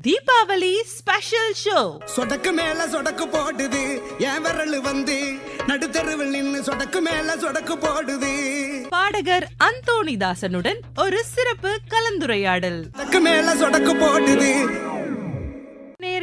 Deepavali special show சொடக்கு மேல சொடக்கு போடுது என் விரல் வந்து நடுத்தருவில் நின்னு சொடக்கு மேல சொடக்கு போடுது. பாடகர் அந்தோணிதாசனுடன் ஒரு சிறப்பு கலந்துரையாடல். சொடக்கு மேல சொடக்கு போடுது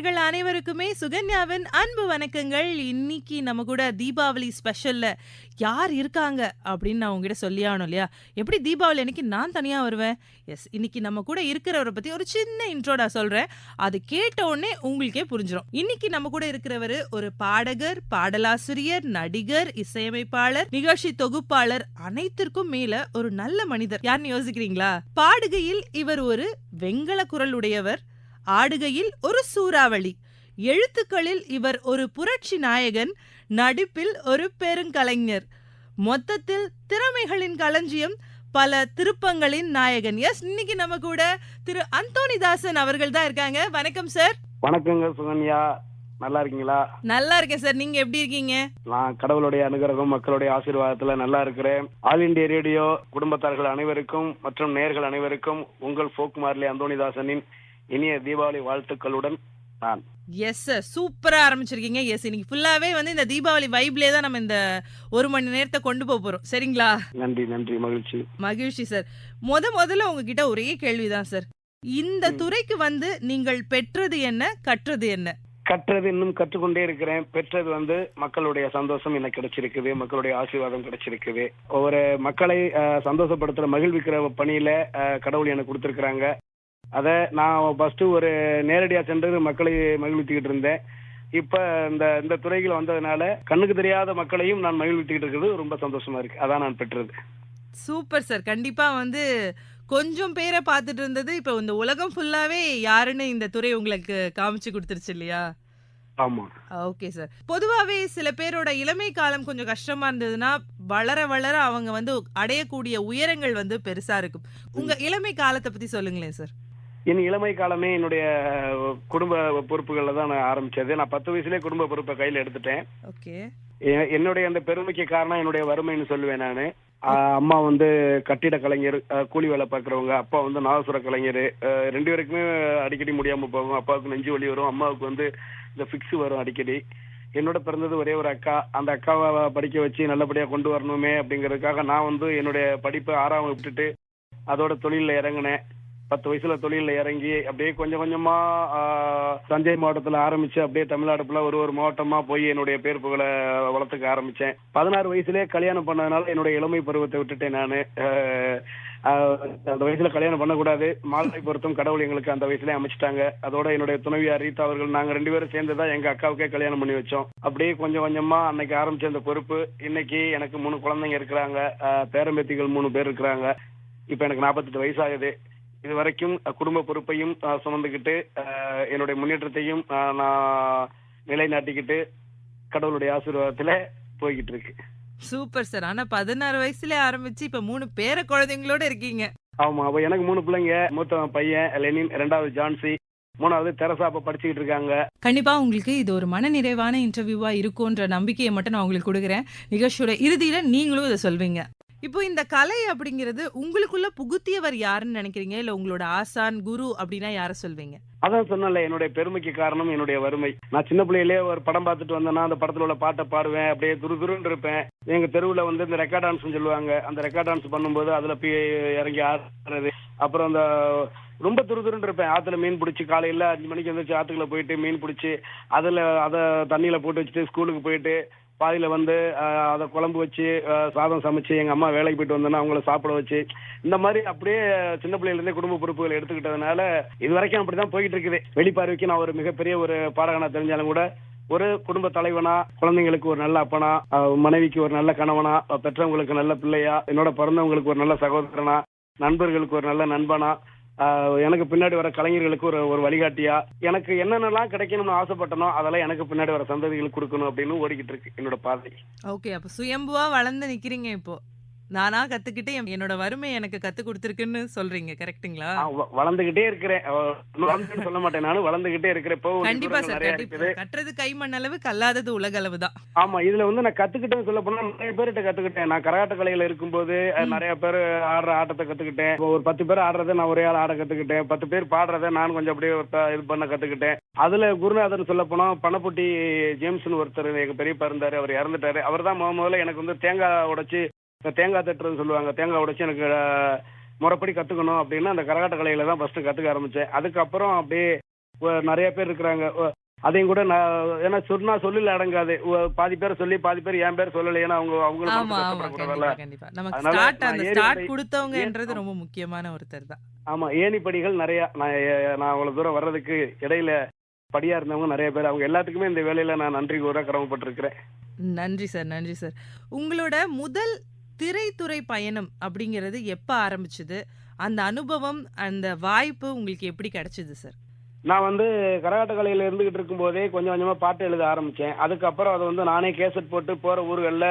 நேயர்கள் அனைவருக்குமே சுகன்யாவின் அன்பு வணக்கங்கள். இன்னைக்கு நம்ம கூட தீபாவளி ஸ்பெஷல்ல யார் இருக்காங்க அப்படின்னு நான் உங்ககிட்ட சொல்லி ஆகணும் இல்லையா? எப்படி தீபாவளி அன்னைக்கு நான் தனியா வருவேன்? எஸ் இன்னைக்கு நம்ம கூட இருக்கிறவரை பத்தி ஒரு சின்ன இன்ட்ரோடா சொல்கிறேன் சொல்றேன். அது கேட்ட உடனே உங்களுக்கே புரிஞ்சிடும் இன்னைக்கு நம்ம கூட இருக்கிறவர் ஒரு பாடகர் பாடலாசிரியர் நடிகர் இசையமைப்பாளர் நிகழ்ச்சி தொகுப்பாளர் அனைத்திற்கும் மேல ஒரு நல்ல மனிதர். யாருன்னு யோசிக்கிறீங்களா? பாடுகையில் இவர் ஒரு வெங்கல குரல் உடையவர். ஆடுகையில் ஒரு சூறாவளி. எழுத்துக்களில் இவர் ஒரு புரட்சி நாயகன் நடிப்பில் ஒரு பெருங்கலைஞர். மொத்தத்தில் திறமைகளின் களஞ்சியம் பல திருப்பங்களின் நாயகன். எஸ் இன்னைக்கு நம்ம கூட திரு அந்தோணிதாசன் அவர்கள் தான் இருக்காங்க. வணக்கம் சார் வணக்கங்க சுகன்யா. நல்லா இருக்கீங்களா? நல்லா இருக்கேன் சார் நீங்க எப்படி இருக்கீங்க? நான் கடவுளுடைய அனுகிரகம் மக்களுடைய ஆசீர்வாதத்துல நல்லா இருக்கிறேன். ஆல் இண்டியா ரேடியோ குடும்பத்தார்கள் அனைவருக்கும் மற்றும் நேயர்கள் அனைவருக்கும் உங்கள் ஃபோக் மார்லி அந்தோணிதாசனின் இனிய தீபாவளி வாழ்த்துக்களுடன் நான். எஸ் சார் சூப்பரா ஆரம்பிச்சிருக்கீங்க. எஸ் இன்னைக்கு ஃபுல்லாவே வந்து இந்த தீபாவளி வைப்லயே தான் நம்ம இந்த ஒரு மணி நேரத்தை கொண்டு போக போறோம். சரிங்களா? நன்றி நன்றி. மகிழ்ச்சி. மகிழ்ச்சி சார் முத முதல்ல உங்ககிட்ட ஒரே கேள்விதான் சார் இந்த. துறைக்கு வந்து நீங்கள் பெற்றது என்ன கற்றது என்ன? கற்றது இன்னும் கற்றுக்கொண்டே இருக்கிறேன். பெற்றது வந்து மக்களுடைய சந்தோஷம் எனக்கு கிடைச்சிருக்குது. மக்களுடைய ஆசீர்வாதம் கிடைச்சிருக்குது. ஒவ்வொரு மக்களை சந்தோஷப்படுத்துற மகிழ்விக்கிற பணியில கடவுள் எனக்கு கொடுத்துருக்குறாங்க. அதை நான் ஃபர்ஸ்ட் ஒரு நேரடியா சென்று மக்களை மகிழ்வித்துக்கிட்டு இருந்தேன். இப்ப இந்த இந்த துறைகள் வந்ததுனால கண்ணுக்கு தெரியாத மக்களையும் நான் மகிழ்வித்துக்கிட்டு இருக்கிறது. ரொம்ப சந்தோஷமா இருக்கு. அதான் நான் பெற்றது. Super sir. கண்டிப்பா வந்து கொஞ்சம் பேரை பார்த்துட்டு இருந்தது. இப்போ இந்த உலகம் ஃபுல்லாவே யாருன்னு இந்த துறை உங்களுக்கு காமிச்சு கொடுத்துருச்சு இல்லையா? ஆமா. Okay sir. பொதுவாவே சில பேரோட இளமை காலம் கொஞ்சம் கஷ்டமா இருந்ததுன்னா வளர வளர அவங்க வந்து அடையக்கூடிய உயரங்கள் வந்து பெருசா இருக்கும். உங்க இளமை காலத்தை பத்தி சொல்லுங்களேன் சார். என் இளமை காலமே என்னுடைய குடும்ப பொறுப்புகள்ல தான் நான் ஆரம்பிச்சது. நான் பத்து வயசுலயே குடும்ப பொறுப்பை கையில எடுத்துட்டேன். என்னுடைய அந்த பெருமைக்கு காரணம் என்னுடைய வறுமைன்னு சொல்லுவேன் நான். அம்மா வந்து கட்டிட கலைஞர் கூலி வேலை பார்க்குறவங்க அப்பா வந்து நாதசுர கலைஞர் ரெண்டு பேருக்குமே அடிக்கடி முடியாம போகும். அப்பாவுக்கு நெஞ்சு வலி வரும் அம்மாவுக்கு வந்து இந்த ஃபிக்ஸ் வரும் அடிக்கடி. என்னோட பிறந்தது ஒரே ஒரு அக்கா. அந்த அக்காவை படிக்க வச்சு நல்லபடியா கொண்டு வரணுமே அப்படிங்கறதுக்காக நான் வந்து என்னுடைய படிப்பை ஆறாம் விட்டுட்டு அதோட தொழிலில் இறங்கினேன். பத்து வயசுல தொழிலில் இறங்கி அப்படியே கொஞ்சம் கொஞ்சமா தஞ்சை மாவட்டத்துல ஆரம்பிச்சு அப்படியே தமிழ்நாடு ஃபுல்லா ஒரு ஒரு மாவட்டமா போய் என்னுடைய பேர் புகழை வளர்த்துக்க ஆரம்பிச்சேன். பதினாறு வயசுலயே கல்யாணம் பண்ணதுனால என்னுடைய இளமை பருவத்தை விட்டுட்டேன் நான். அந்த வயசுல கல்யாணம் பண்ணக்கூடாது. மாலை பொருத்தம் கடவுள் எங்களுக்கு அந்த வயசுல அமைச்சிட்டாங்க. அதோட என்னுடைய துணைவியார் ரீதா அவர்கள் நாங்க ரெண்டு பேரும் சேர்ந்து தான் எங்க அக்காவுக்கே கல்யாணம் பண்ணி வச்சோம். அப்படியே கொஞ்சம் கொஞ்சமா அன்னைக்கு ஆரம்பிச்ச அந்த பொறுப்பு. இன்னைக்கு எனக்கு மூணு குழந்தைங்க இருக்கிறாங்க. பேரம்பேத்திகள் மூணு பேர் இருக்கிறாங்க. இப்ப எனக்கு நாற்பத்தெட்டு வயசாகுது இது வரைக்கும் குடும்ப பொறுப்பையும் சுமந்துக்கிட்டு என்னுடைய முன்னேற்றத்தையும் நான் நிலைநாட்டிக்கிட்டு கடவுளுடைய ஆசீர்வாதத்துல போய்கிட்டு இருக்கு சூப்பர் சார். ஆனா பதினாறு வயசுல ஆரம்பிச்சு இப்ப மூணு பேர குழந்தைங்களோட இருக்கீங்க. ஆமா அப்ப எனக்கு மூணு பிள்ளைங்க மூத்தவன் பையன் லெனின் ரெண்டாவது ஜான்சி மூணாவது தெரசா அப்ப படிச்சுக்கிட்டு இருக்காங்க. கண்டிப்பா உங்களுக்கு இது ஒரு மன நிறைவான இன்டர்வியூவா இருக்கும்ன்ற நம்பிக்கையை மட்டும் நான் உங்களுக்கு கொடுக்குறேன். நிகழ்ச்சியோட இறுதியில நீங்களும் இதை சொல்வீங்க. இப்போ இந்த கலை அப்படிங்கிறது உங்களுக்குள்ள புகுத்தியவர் யாருன்னு நினைக்கிறீங்க? இல்ல உங்களோட ஆசான் குரு அப்படின்னா யார சொல்வீங்க? அதான் சொன்னல என்னுடைய பெருமைக்கு காரணம் என்னுடைய வறுமை. நான் சின்ன பிள்ளையிலே ஒரு படம் பார்த்துட்டு வந்தேன்னா அந்த படத்துல உள்ள பாட்டை பாடுவேன் அப்படியே துரு துருன்னு இருப்பேன். எங்க தெருவுல வந்து இந்த ரெக்கார்ட் டான்ஸ் சொல்லுவாங்க. அந்த ரெக்கார்ட் டான்ஸ் பண்ணும்போது அதுல போய் இறங்கி ஆடுறது. அப்புறம் அந்த ரொம்ப துரு துருன்னு இருப்பேன். ஆற்றுல மீன் பிடிச்சி காலையில் அஞ்சு மணிக்கு வந்துச்சு ஆற்றுக்குள்ள போயிட்டு மீன் பிடிச்சி அதில் அதை தண்ணியில் போட்டு வச்சுட்டு ஸ்கூலுக்கு போயிட்டு பாதியில் வந்து அதை குழம்பு வச்சு சாதம் சமைச்சு எங்கள் அம்மா வேலைக்கு போயிட்டு வந்தோன்னா அவங்கள சாப்பிட வச்சு இந்த மாதிரி அப்படியே சின்ன பிள்ளையிலேருந்தே குடும்ப பொறுப்புகள் எடுத்துக்கிட்டதுனால இது வரைக்கும் அப்படி தான் போய்கிட்டு இருக்குது வெளிப்பார்வைக்கு நான் ஒரு மிகப்பெரிய ஒரு பாடகனாக தெரிஞ்சாலும் கூட ஒரு குடும்ப தலைவனா குழந்தைங்களுக்கு ஒரு நல்ல அப்பனா மனைவிக்கு ஒரு நல்ல கணவனா பெற்றவங்களுக்கு நல்ல பிள்ளையா என்னோட பிறந்தவங்களுக்கு ஒரு நல்ல சகோதரனா நண்பர்களுக்கு ஒரு நல்ல நண்பனா எனக்கு பின்னாடி வர கலைஞர்களுக்கு ஒரு ஒரு வழிகாட்டியா? எனக்கு என்னென்னலாம் கிடைக்கணும்னு ஆசைப்பட்டனோ அதெல்லாம் எனக்கு பின்னாடி வர சந்ததிகளுக்கு கொடுக்கணும் அப்படின்னு ஓடிக்கிட்டு இருக்கு என்னோட பாதை. ஓகே அப்ப சுயம்புவா வளர்ந்து நிக்கிறீங்க இப்போ? நானா கத்துக்கிட்டு என் என்னோட வறுமை எனக்கு கத்து குடுத்துருக்குன்னு சொல்றீங்க. கரெக்ட்டுங்களா? வளர்ந்துகிட்டே இருக்கிறேன் சொல்ல மாட்டேன் நானும் வளர்ந்துகிட்டே இருக்கிறேன் இப்போ கண்டிப்பா சார். கற்றது கை மண்ணளவு, கல்லாதது உலகளவு தான். ஆமா இதுல வந்து நான் கத்துக்கிட்டேன்னு சொல்ல போனா நிறைய பேர்கிட்ட கத்துக்கிட்டேன் நான் கரகாட்ட கலையில இருக்கும்போது. நிறைய பேர் ஆடுற ஆட்டத்தை கத்துக்கிட்டேன் ஒரு பத்து பேர் ஆடுறதை நான் ஒரே ஆள் ஆட கத்துக்கிட்டேன் பத்து பேர் பாடுறதை நான் கொஞ்சம் அப்படியே இது பண்ண கத்துக்கிட்டேன் அதுல குருநாதர் சொல்ல போனா பணப்பட்டி ஜேம்ஸ்னு ஒருத்தர் எங்க பெரியப்பா இருந்தாரு அவர் இறந்துட்டாரு அவர் தான் முதல்ல எனக்கு வந்து தேங்காய் உடைச்சு தேங்காய் தட்டுறதுன்னு சொல்லுவாங்க. தேங்காய் உடைச்சு எனக்கு முறைப்படி கத்துக்கணும் அப்படின்னு அந்த கரகாட்ட கலையில தான் ஃபர்ஸ்ட் கத்துக்க ஆரம்பிச்சேன். அதுக்கப்புறம் அப்படியே நிறைய பேர் இருக்கிறாங்க. அதையும் கூட நான் ஏன்னா சொன்னா சொல்லல அடங்காது. பாதி பேர் சொல்லி பாதி பேர் என் பேர் சொல்லல. ஏன்னா அவங்க ஏ- ரொம்ப முக்கியமான ஒருத்தர் தான். ஆமா ஏணிப்படிகள் நிறைய நான் நான் அவ்வளவு தூரம் வர்றதுக்கு இடையில படியா இருந்தவங்க நிறைய பேர். அவங்க எல்லாத்துக்குமே இந்த வேலையில நான் நன்றி கூற கடமைப்பட்டிருக்கிறேன். நன்றி சார், நன்றி சார். உங்களோட முதல் திரைத்துறை பயணம் அப்படிங்கிறது எப்ப ஆரம்பிச்சது? அந்த அனுபவம், அந்த வாய்ப்பு உங்களுக்கு எப்படி கிடைச்சது சார்? நான் வந்து கரகாட்ட கலையில இருந்துகிட்டு இருக்கும்போதே கொஞ்சம் கொஞ்சமா பாட்டு எழுத ஆரம்பிச்சேன். அதுக்கப்புறம் அதை வந்து நானே கேசட் போட்டு போற ஊர்களில்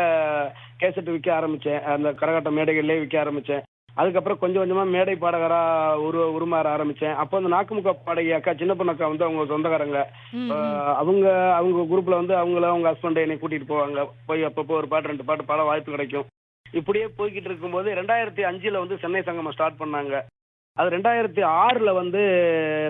கேசட் விற்க ஆரம்பிச்சேன். அந்த கரகாட்ட மேடைகள்லயே விற்க ஆரம்பிச்சேன். அதுக்கப்புறம் கொஞ்சம் கொஞ்சமா மேடை பாடகரா உரு உருமாற ஆரம்பிச்சேன். அப்போ அந்த நாக்குமுக்க பாடகி அக்கா சின்ன பொண்ணு அக்கா வந்து அவங்க சொந்தக்காரங்க. அவங்க அவங்க குரூப்ல வந்து அவங்கள அவங்க ஹஸ்பண்ட் என்னை கூட்டிட்டு போவாங்க. போய் அப்பப்போ ஒரு பாட்டு ரெண்டு பாட்டு பாட வாய்ப்பு கிடைக்கும். இப்படியே போய்கிட்டு இருக்கும்போது ரெண்டாயிரத்தி அஞ்சில் வந்து சென்னை சங்கமம் ஸ்டார்ட் பண்ணாங்க. அது ரெண்டாயிரத்தி ஆறில் வந்து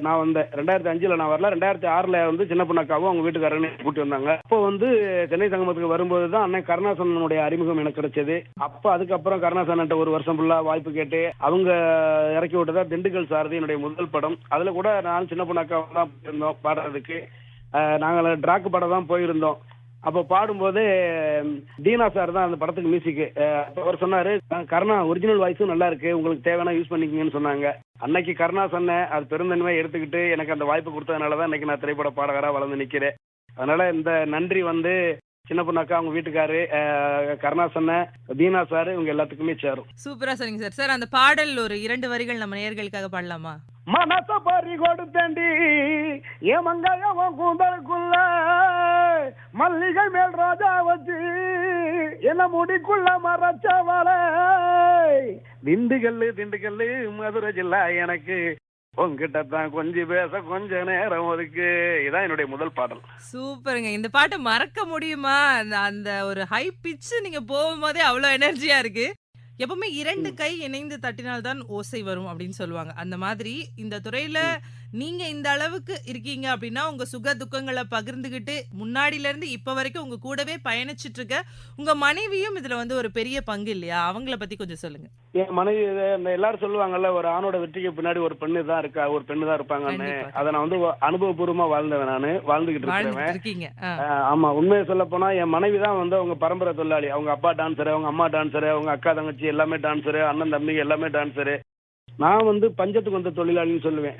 நான் வந்தேன். ரெண்டாயிரத்தி அஞ்சில் நான் வரல. ரெண்டாயிரத்தி ஆறில் வந்து சின்ன பொண்ணாக்காவும் அவங்க வீட்டுக்காரன்னு கூட்டி வந்தாங்க. அப்போ வந்து சென்னை சங்கமத்துக்கு வரும்போது தான் அண்ணன் கருணாசனனுடைய அறிமுகம் எனக்கு கிடைச்சது. அப்போ அதுக்கப்புறம் கருணாசன்ட்ட ஒரு வருஷம் ஃபுல்லாக வாய்ப்பு கேட்டு அவங்க இறக்கி விட்டதா திண்டுக்கல் சாரதி என்னுடைய முதல் படம். அதில் கூட நான் சின்ன பொண்ணாக்காவும் தான் போயிருந்தோம் பாடுறதுக்கு. நாங்கள் ட்ராக்கு படம் தான் போயிருந்தோம். அப்போ பாடும்போது டீனா சார் தான் அந்த படத்துக்கு மியூசிக் அவர் சொன்னாரு கருணா ஒரிஜினல் வாய்ஸும் நல்லா இருக்கு. உங்களுக்கு தேவையான யூஸ் பண்ணிக்கிங்கன்னு சொன்னாங்க. அன்னைக்கு கருணா சொன்னேன் அது பெருந்தன்மை எடுத்துக்கிட்டு எனக்கு அந்த வாய்ப்பு கொடுத்ததுனால தான் இன்னைக்கு நான் திரைப்பட பாடகரா வளர்ந்து நிக்கிறேன். அதனால இந்த நன்றி வந்து சின்ன பொண்ணாக்கா அவங்க வீட்டுக்காரு அஹ், கருணா சொன்ன தீனா சார் இவங்க எல்லாத்துக்குமே சேரும் சூப்பரா சொன்னீங்க சார். சார் அந்த பாடல் ஒரு 2 வரிகள் நம்ம நேயர்களுக்காக பாடலாமா? மனச பறி கொடுத்தேண்டி என் மங்காயம் கூந்தலுக்குள்ள மல்லிகை மேல் ராஜா வச்சு என்ன முடிக்குள்ள மறைச்சவளை திண்டுக்கல்லு திண்டுக்கல்லு மதுரை ஜில்லா எனக்கு உங்ககிட்ட தான் கொஞ்சம் பேச கொஞ்ச நேரம் ஒதுக்கு இதான் என்னுடைய முதல் பாடல் சூப்பருங்க. இந்த பாட்ட மறக்க முடியுமா? அந்த அந்த ஒரு ஹை பிட்ச் நீங்க போகும்போதே அவ்ளோ எனர்ஜியா இருக்கு. எப்பவுமே 2 கை இணைந்து தட்டினால் தான் ஓசை வரும் அப்படின்னு சொல்லுவாங்க. அந்த மாதிரி இந்த துறையில நீங்க இந்த அளவுக்கு இருக்கீங்க அப்படின்னா, உங்க சுக துக்கங்கள பகிர்ந்துகிட்டு முன்னாடில இருந்து இப்ப வரைக்கும் உங்க கூடவே பயணிச்சுட்டு இருக்க உங்க மனைவியும் இதுல வந்து ஒரு பெரிய பங்கு இல்லையா? அவங்கள பத்தி கொஞ்சம் சொல்லுங்க. என் மனைவி இந்த எல்லாரும் சொல்லுவாங்கல்ல ஒரு ஆணோட வெற்றிக்கு பின்னாடி ஒரு பெண்ணு தான் இருக்கா ஒரு பெண்ணு தான் இருப்பாங்கன்னு. அதை நான் வந்து அனுபவபூர்வமா வாழ்ந்தவன் நானு. வாழ்ந்துகிட்டு. ஆஹ் ஆமா. உண்மையை சொல்ல போனா என் மனைவி தான் வந்து அவங்க பரம்பரை தொழிலாளி. அவங்க அப்பா டான்சரு அவங்க அம்மா டான்சரு அவங்க அக்கா தங்கச்சி எல்லாமே டான்சரு அண்ணன் தம்பி எல்லாமே டான்சரு நான் வந்து பஞ்சத்துக்கு வந்த தொழிலாளின்னு சொல்லுவேன்.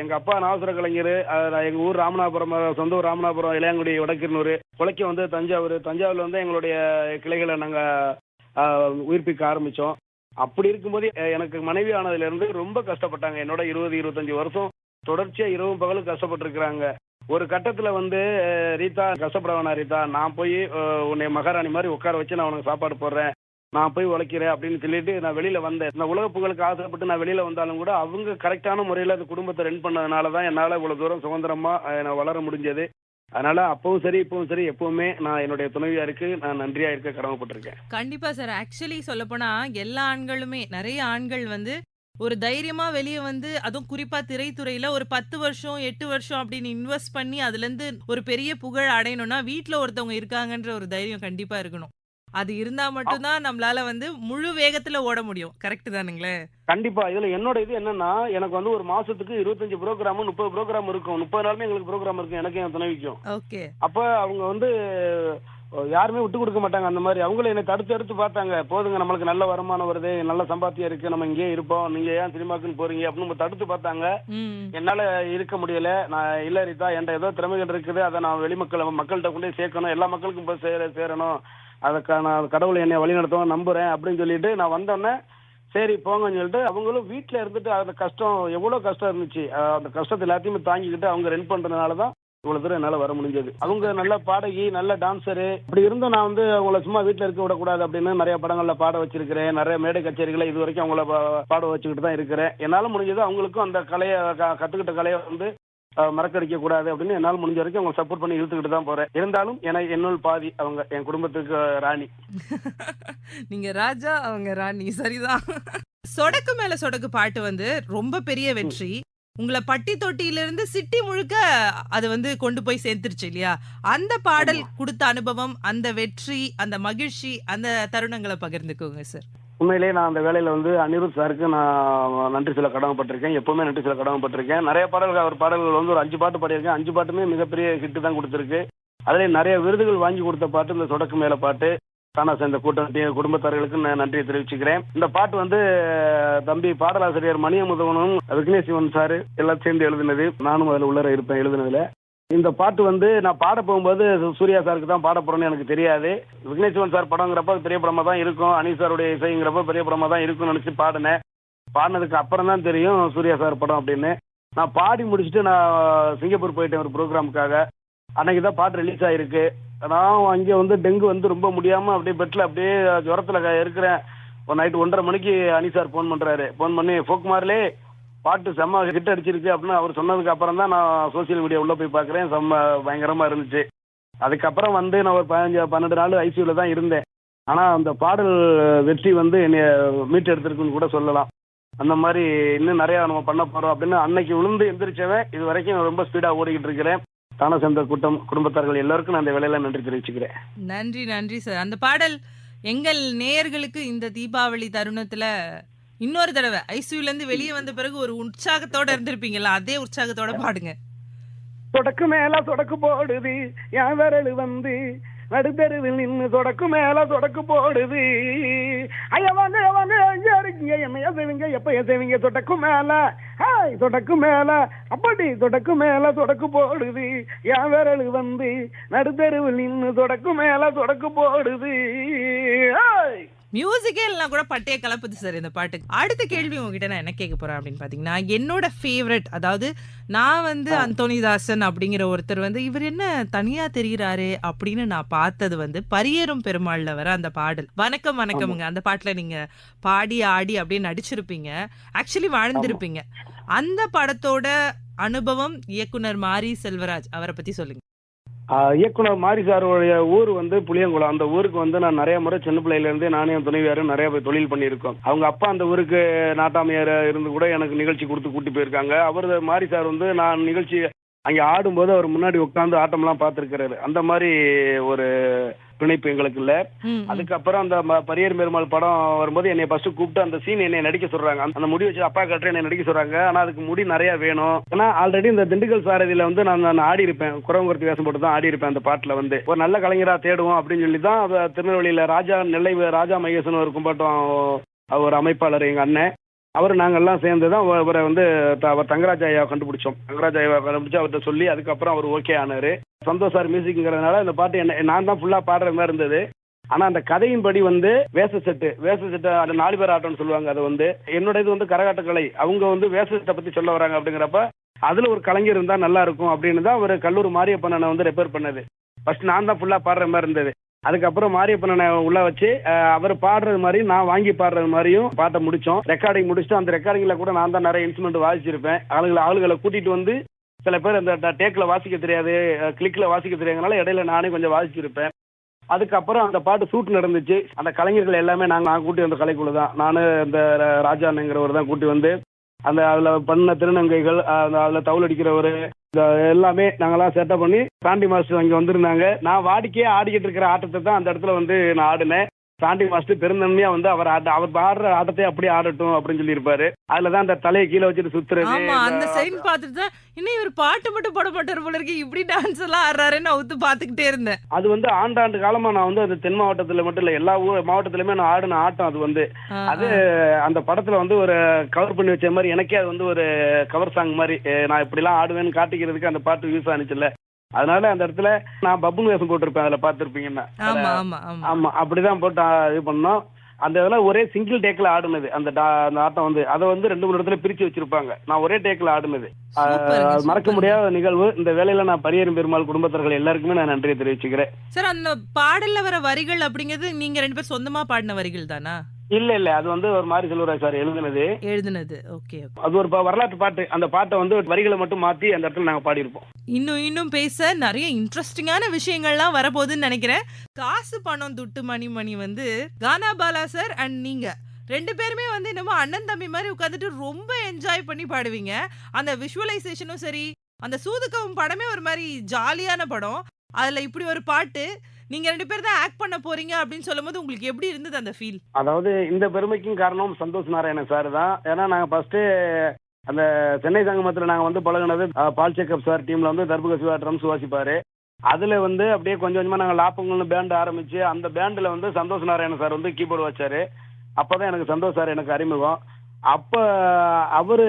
எங்க அப்பா நாவசர கலைஞர் எங்க ஊர் ராமநாதபுரம் சொந்த ஊர் ராமநாதபுரம் இளையாங்குடி வடக்கிருநூறு குலைக்க வந்து தஞ்சாவூர். தஞ்சாவூர்ல வந்து எங்களுடைய கிளைகளை நாங்க உயிர்ப்பிக்க ஆரம்பிச்சோம். அப்படி இருக்கும்போது எனக்கு மனைவி ஆனதுல இருந்து ரொம்ப கஷ்டப்பட்டாங்க. என்னோட இருபது இருபத்தஞ்சு வருஷம் தொடர்ச்சியா இரவும் பகலும் கஷ்டப்பட்டிருக்கிறாங்க. ஒரு கட்டத்துல வந்து ரீதா கஷ்டப்பட வேணாம் ரீதா நான் போய் உன்னை மகாராணி மாதிரி உட்கார வச்சு நான் உனக்கு சாப்பாடு போடுறேன். நான் போய் உழைக்கிறேன் அப்படின்னு சொல்லிட்டு நான் வெளியில வந்தேன். இந்த உலக புகழுக்கு ஆசைப்பட்டு நான் வெளியில வந்தாலும் கூட அவங்க கரெக்டான முறையில அந்த குடும்பத்தை ரன் பண்ணதுனால தான் என்னால இவ்வளவு தூரம் சுதந்திரமா நான் வளர முடிஞ்சது. அதனால அப்பவும் சரி இப்பவும் சரி எப்பவுமே நான் என்னுடைய துணைவியாருக்கு நான் நன்றியா இருக்க கடமைப்பட்டிருக்கேன் கண்டிப்பா சார். ஆக்சுவலி சொல்லப்போனா எல்லா ஆண்களுமே நிறைய ஆண்கள் வந்து ஒரு தைரியமா வெளியே வந்து அதுவும் குறிப்பா திரைத்துறையில ஒரு 10 வருஷம், எட்டு வருஷம் அப்படின்னு இன்வெஸ்ட் பண்ணி அதுலருந்து ஒரு பெரிய புகழ் அடையணும்னா, வீட்டுல ஒருத்தவங்க இருக்காங்கன்ற ஒரு தைரியம் கண்டிப்பா இருக்கணும். அது இருந்தா மட்டும் தான் நம்மளால வந்து முழு வேகத்துல ஓட முடியும். கரெக்ட் தானுங்களே? கண்டிப்பா. இதுல என்னோட இது என்னன்னா எனக்கு வந்து ஒரு மாசத்துக்கு இருபத்தஞ்சு ப்ரோக்ராம் முப்பது ப்ரோக்ராம் இருக்கும். முப்பது நாளுமே எங்களுக்கு ப்ரோக்ராம் இருக்கும். எனக்கு என் துணைவிக்கும். ஓகே. அப்ப அவங்க வந்து யாருமே விட்டு கொடுக்க மாட்டாங்க அந்த மாதிரி. அவங்களும் என்னை தடுத்து எடுத்து பார்த்தாங்க. போதுங்க நம்மளுக்கு நல்ல வருமானம் வருது நல்ல சம்பாத்தியம் இருக்கு நம்ம இங்கேயே இருப்போம். நீங்க ஏன் சினிமாக்குன்னு போறீங்க? அப்படின்னு நம்ம தடுத்து பார்த்தாங்க. என்னால இருக்க முடியல. நான் இல்ல ரீதா என்கிட்ட ஏதோ திறமைகள் இருக்குது. அதை நான் வெளிமக்கள் மக்கள்கிட்ட கொண்டு சேர்க்கணும். எல்லா மக்களுக்கும் போய் சேர சேரணும். அதுக்கான கடவுளை என்னை வழி நடத்தவும் நம்புறேன் அப்படின்னு சொல்லிட்டு நான் வந்தோடனே சரி போங்கன்னு சொல்லிட்டு அவங்களும் வீட்டில் இருந்துட்டு அந்த கஷ்டம் எவ்வளோ கஷ்டம் இருந்துச்சு? அந்த கஷ்டத்தை எல்லாத்தையுமே தாங்கிக்கிட்டு அவங்க ரென் பண்ணுறதுனால தான் இவ்வளவு தூரம் என்னால வர முடிஞ்சது. அவங்க நல்ல பாடகி நல்ல டான்சரு அப்படி இருந்தும் நான் வந்து அவங்கள சும்மா வீட்டுல இருக்க விடக்கூடாது அப்படின்னு நிறைய படங்கள்ல பாட வச்சிருக்கிறேன். நிறைய மேடை கச்சேரிகளை இது வரைக்கும் அவங்கள பாட வச்சுக்கிட்டு தான் இருக்கிறேன். என்னால முடிஞ்சது அவங்களுக்கும் அந்த கலையை க- கத்துக்கிட்ட கலையை வந்து மறக்கடிக்க கூடாது அப்படின்னு என்னால் முடிஞ்ச வரைக்கும் அவங்க சப்போர்ட் பண்ணி இழுத்துக்கிட்டு தான் போறேன். இருந்தாலும் எனக்கு என்னுள் பாதி அவங்க என் குடும்பத்துக்கு ராணி. நீங்க ராஜா அவங்க ராணி. சரிதான். சொடக்கு மேல சொடக்கு பாட்டு வந்து ரொம்ப பெரிய வெற்றி. உங்களை பட்டி தொட்டியில இருந்து சிட்டி முழுக்க அது வந்து கொண்டு போய் சேர்த்துருச்சு இல்லையா? அந்த பாடல் கொடுத்த அனுபவம் அந்த வெற்றி அந்த மகிழ்ச்சி அந்த தருணங்களை பகிர்ந்துக்கோங்க சார் உண்மையிலேயே நான் அந்த வேலையில வந்து அனிருத் சாருக்கு நான் நன்றி சொல்ல கடமைப்பட்டிருக்கேன். எப்பவுமே நன்றி சொல்ல கடமைப்பட்டிருக்கேன். நிறைய பாடல்கள் அவர் பாடல்கள் வந்து ஒரு அஞ்சு பாட்டு பாடியிருக்கேன். அஞ்சு பாட்டுமே மிகப்பெரிய ஹிட் தான் கொடுத்துருக்கு. அதில் நிறைய விருதுகள் வாங்கி கொடுத்த பாட்டு இந்த சொடக்கு மேல பாட்டு. தானா சேர்ந்த கூட்டம் குடும்பத்தார்களுக்கு நான் நன்றியை தெரிவிச்சுக்கிறேன். இந்த பாட்டு வந்து தம்பி பாடலாசிரியர் மணியமுதவனும் விக்னேஷ் சிவன் சார் எல்லாம் சேர்ந்து எழுதினது. நானும் அதில் உள்ளர இருப்பேன் எழுதினதுல. இந்த பாட்டு வந்து நான் பாட போகும்போது சூர்யா சாருக்கு தான் பாட போறேன்னு எனக்கு தெரியாது. விக்னேஸ்வரன் சார் படங்கிறப்ப பெரிய படமா தான் இருக்கும். அனி சாருடைய இசைங்கிறப்ப பெரிய படமா தான் இருக்கும்னு நினைச்சு பாடினேன். பாடினதுக்கு அப்புறம் தான் தெரியும் சூர்யா சார் படம் அப்படின்னு. நான் பாடி முடிச்சுட்டு நான் சிங்கப்பூர் போயிட்டேன் ஒரு ப்ரோக்ராமுக்காக. அன்னைக்கு தான் பாட்டு ரிலீஸ் ஆயிருக்கு. நான் அங்கே வந்து டெங்கு வந்து ரொம்ப முடியாம அப்படியே பெட்டில் அப்படியே ஜுரத்துல இருக்கிறேன். ஒரு நைட்டு ஒன்றரை மணிக்கு அனி சார் ஃபோன் பண்ணுறாரு ஃபோன் பண்ணி ஃபோக்குமார்லே பாட்டு செம்ம ஹிட் அடிச்சிருக்கு அப்படின்னு அவர் சொன்னதுக்கு அப்புறம் தான் நான் சோசியல் மீடியா உள்ள போய் பாக்குறேன் செம்ம பயங்கரமா இருந்துச்சு. அதுக்கப்புறம் வந்து நான் ஒரு பதினஞ்சு பன்னெண்டு நாள் ஐசியூல தான் இருந்தேன். ஆனா அந்த பாடல் வெற்றி வந்து என்னைய மீட்டு எடுத்திருக்குன்னு கூட சொல்லலாம். அந்த மாதிரி இன்னும் நிறையா நம்ம பண்ண போறோம் அப்படின்னு அன்னைக்கு விழுந்து எந்திரிச்சவன் இது வரைக்கும் ரொம்ப ஸ்பீடா ஓடிக்கிட்டு இருக்கிறேன். தான சேர்ந்த கூட்டம் குடும்பத்தார்கள் எல்லாருக்கும் நான் அந்த வேலையில நன்றி தெரிவிச்சுக்கிறேன். நன்றி நன்றி சார் அந்த பாடல் எங்கள் நேயர்களுக்கு இந்த தீபாவளி தருணத்துல இன்னொரு தடவை ஐசியூல இருந்து வெளியே வந்த பிறகு ஒரு உற்சாகத்தோட இருந்திருப்பீங்களா அதே உற்சாகத்தோட பாடுங்க. தொடக்கு மேல தொடக்கு போடுது என் விரல் வந்து நடுத்தெருவில் நின்னு தொடக்கு மேல தொடக்கு போடுது. ஐயா வாங்க வாங்க ஐயா இருக்கீங்க என்னையா செய்வீங்க எப்பயா செய்வீங்க? தொடக்கு மேல. ஹாய் தொடக்கு மேல. அப்படி தொடக்கு மேல தொடக்கு போடுது என் விரல் வந்து நடுத்தருவில் நின்னு தொடக்கு மேல தொடக்கு போடுது. ஹாய்! மியூசிக்கே இல்லைனா கூட பட்டைய கலப்புது சார் இந்த பாட்டுக்கு. அடுத்த கேள்வி உங்ககிட்ட நான் என்ன கேட்க போறேன் அப்படின்னு பாத்தீங்கன்னா என்னோட ஃபேவரட் அதாவது நான் வந்து அந்தோனிதாசன் அப்படிங்கிற ஒருத்தர் வந்து இவர் என்ன தனியா தெரிகிறாரே அப்படின்னு நான் பார்த்தது வந்து பரியேறும் பெருமாள்ல வர அந்த பாடல். வணக்கம் வணக்கம்ங்க. அந்த பாட்டுல நீங்க பாடி ஆடி அப்படியே நடிச்சிருப்பீங்க. ஆக்சுவலி வாழ்ந்திருப்பீங்க. அந்த படத்தோட அனுபவம் இயக்குனர் மாரி செல்வராஜ். அவரை பத்தி சொல்லுங்க. இயக்குனர் மாரி சாருடைய ஊர் வந்து புளியங்குளம். அந்த ஊருக்கு வந்து நான் நிறைய முறை சின்ன பிள்ளையில இருந்து நானே என் துணைவியாரும் நிறைய போய் தொழில் பண்ணியிருக்கோம். அவங்க அப்பா அந்த ஊருக்கு நாட்டாமையார் இருந்து கூட எனக்கு நிகழ்ச்சி கொடுத்து கூட்டி போயிருக்காங்க. அவர் மாரி சார் வந்து நான் நிகழ்ச்சி அங்கே ஆடும்போது அவர் முன்னாடி உட்காந்து ஆட்டம்லாம் பார்த்துருக்கிறாரு. அந்த மாதிரி ஒரு பிணைப்பு எங்களுக்கு இல்லை. அதுக்கப்புறம் அந்த பரியர் பெருமாள் படம் வரும்போது என்னை ஃபர்ஸ்ட் கூப்பிட்டு அந்த சீன் என்னை நடிக்க சொல்றாங்க. அந்த- முடி வச்சு அப்பா கட்டுற என்னை நடிக்க சொல்றாங்க. ஆனா அதுக்கு முடி நிறைய வேணும். ஏன்னா ஆல்ரெடி இந்த திண்டுக்கல் சாரதியில வந்து நான் நான் ஆடி இருப்பேன். குறவங்குறத்து வேஷம் போட்டு தான் ஆடி இருப்பேன் அந்த பாட்டுல வந்து. ஒரு நல்ல கலைஞரா தேடுவோம் அப்படின்னு சொல்லி தான் திருநெல்வேலியில ராஜா நெல்லை ராஜா மகேசன் ஒரு கும்பாட்டம் அவர் அமைப்பாளர் எங்க அண்ணன். அவர் நாங்கெல்லாம் சேர்ந்து தான் அவரை வந்து த- அவர் தங்கராஜ் ஐயா கண்டுபிடிச்சோம். தங்கராஜ் ஐயா கண்டுபிடிச்சு அவர்கிட்ட சொல்லி அதுக்கப்புறம் அவர் ஓகே ஆனார். சந்தோஷ் சார் மியூசிக்ங்கிறதுனால இந்த பாட்டு என்ன நான் தான் ஃபுல்லாக பாடுற மாதிரி இருந்தது. ஆனா அந்த கதையின்படி வந்து வேஷ செட்டு வேஷ செட்டு அது நாலு பேர் ஆட்டம்னு சொல்லுவாங்க அது வந்து என்னோட இது வந்து கரகாட்ட கலை. அவங்க வந்து வேஷ செட்டை பத்தி சொல்ல வராங்க அப்படிங்கிறப்ப அதுல ஒரு கலைஞர் இருந்தா நல்லா இருக்கும் அப்படின்னு தான் அவர் கல்லூரி மாரியப்பண்ணனை வந்து ரெப்பேர் பண்ணது. ஃபர்ஸ்ட் நான் தான் ஃபுல்லா பாடுற மாதிரி இருந்தது. அதுக்கப்புறம் மாரியப்பண்ணனை உள்ள வச்சு அவர் பாடுறது மாதிரி நான் வாங்கி பாடுறது மாதிரியும் பாட்டை முடிச்சோம். ரெக்கார்டிங் முடிச்சுட்டு அந்த ரெக்கார்டிங்ல கூட நான் தான் நிறைய இன்ஸ்ட்ருமெண்ட் வாசிச்சிருப்பேன். ஆளுங்களை ஆளுகளை கூட்டிட்டு வந்து சில பேர் அந்த டேக்ல வாசிக்க தெரியாது கிளிக்ல வாசிக்க தெரியாதனால இடையில நானே கொஞ்சம் வாசிச்சிருப்பேன். அதுக்கப்புறம் அந்த பாட்டு ஷூட் நடந்துச்சு. அந்த கலைஞர்கள் எல்லாமே நாங்கள் நான் கூட்டி வந்த கலைக்குழு தான் நான் இந்த ராஜானுங்கிறவர் தான் கூட்டி வந்து அந்த அதில் பண்ண திருநங்கைகள் அந்த அதில் தவுல் அடிக்கிறவர் இந்த எல்லாமே நாங்களாம் செட்டப் பண்ணி பாண்டி மாஸ்டர் அங்கே வந்திருந்தாங்க. நான் வாடிக்கையே ஆடிக்கிட்டு இருக்கிற ஆட்டத்தை தான் அந்த இடத்துல வந்து நான் ஆடினேன். சாண்டி மாஸ்டர் பெருந்தன்மையா வந்து அவர் அவர் ஆடுற ஆட்டத்தை அப்படியே ஆடட்டும் அப்படின்னு சொல்லியிருப்பாரு. அதுல தான் அந்த தலையை கீழே வச்சுட்டு சுத்துறது ஆமா அந்த சைன் பார்த்துட்டு தான் இன்னும் இவர் பாட்டு மட்டும் போட மாட்டாரு போல இருக்கு. இப்படி டான்ஸ் எல்லாம் ஆடுறாருன்னு அவுத்து பாத்துக்கிட்டே இருந்தேன். அது வந்து ஆண்டாண்டு காலமா நான் வந்து அது தென் மாவட்டத்துல மட்டும் இல்ல எல்லா ஊர் மாவட்டத்திலுமே நான் ஆடின ஆட்டம் அது வந்து. அது. அந்த படத்துல வந்து ஒரு கவர் பண்ணி வச்ச மாதிரி எனக்கே அது வந்து ஒரு கவர் சாங் மாதிரி நான் இப்படிலாம் ஆடுவேன்னு காட்டிக்கிறதுக்கு அந்த பாட்டு யூஸ் ஆனிச்சுல்ல. அதனால அந்த இடத்துல நான் பப்புன் வேஷம் போட்டிருப்பேன் அதுல பார்த்துருப்பீங்கன்னா. ஆமா அப்படிதான் போட்டு இது பண்ணோம். அந்த இதெல்லாம் ஒரே சிங்கிள் டேக்ல ஆடுனது. அந்த அந்த ஆட்டம் வந்து அதை வந்து ரெண்டு மூணு இடத்துல பிரிச்சு வச்சிருப்பாங்க. நான் ஒரே டேக்ல ஆடுனது. மறக்க. முடியாத நிகழ்வு. இந்த வேலையில நான் பரியரும் பெருமாள் குடும்பத்தர்கள் எல்லாருக்குமே நான் நன்றியை தெரிவிச்சுக்கிறேன். சார் அந்த பாடல்ல வர வரிகள் அப்படிங்கிறது நீங்க ரெண்டு பேரும் சொந்தமா பாடின வரிகள் தானா? இல்ல இல்ல. அது வந்து ஒரு மாதிரி செல்வராஜ் சார் எழுதுனது. எழுதுனது. ஓகே அது ஒரு வரலாற்று பாட்டு. அந்த பாட்டை வந்து வரிகளை மட்டும் மாத்தி அந்த இடத்துல நாங்க பாடியிருப்போம். இன்னும் இன்னும் பேச நிறைய இன்ட்ரெஸ்டிங்கான விஷயங்கள்லாம் வரப்போகுதுன்னு நினைக்கிறேன். காசு பணம் துட்டு மணி மணி வந்து கானா பாலா சார் அண்ட் நீங்க. ரெண்டு பேருமே வந்து என்னமோ அண்ணன் தம்பி மாதிரி உட்காந்துட்டு ரொம்ப என்ஜாய் பண்ணி பாடுவீங்க. அந்த விஷுவலைசேஷனும் சரி அந்த சூதுக்கவும் படமே ஒரு மாதிரி ஜாலியான படம். அதுல இப்படி ஒரு பாட்டு நீங்க ரெண்டு பேர் தான் ஆக்ட் பண்ண போறீங்க அப்படின்னு சொல்லும்போது உங்களுக்கு எப்படி இருந்தது அந்த ஃபீல் அதாவது இந்த பெருமைக்கும் காரணம் சந்தோஷ் நாராயணன் சார் தான். ஏன்னா நாங்க ஃபர்ஸ்ட் அந்த சென்னை சங்கமத்துல நாங்க வந்து பழகுனது பால் சேக்கப் சார் டீம்ல வந்து தர்பக சிவா ட்ரம்ஸ் வாசிப்பாரு. அதுல வந்து அப்படியே கொஞ்சம் கொஞ்சமா நாங்க லாப்பங்கள்னு பேண்ட் ஆரம்பிச்சு அந்த பேண்ட்ல வந்து சந்தோஷ் நாராயணன் சார் வந்து கீபோர்டு வச்சாரு அப்பதான் எனக்கு சந்தோஷ் சார் எனக்கு அறிமுகம். அப்ப அவரு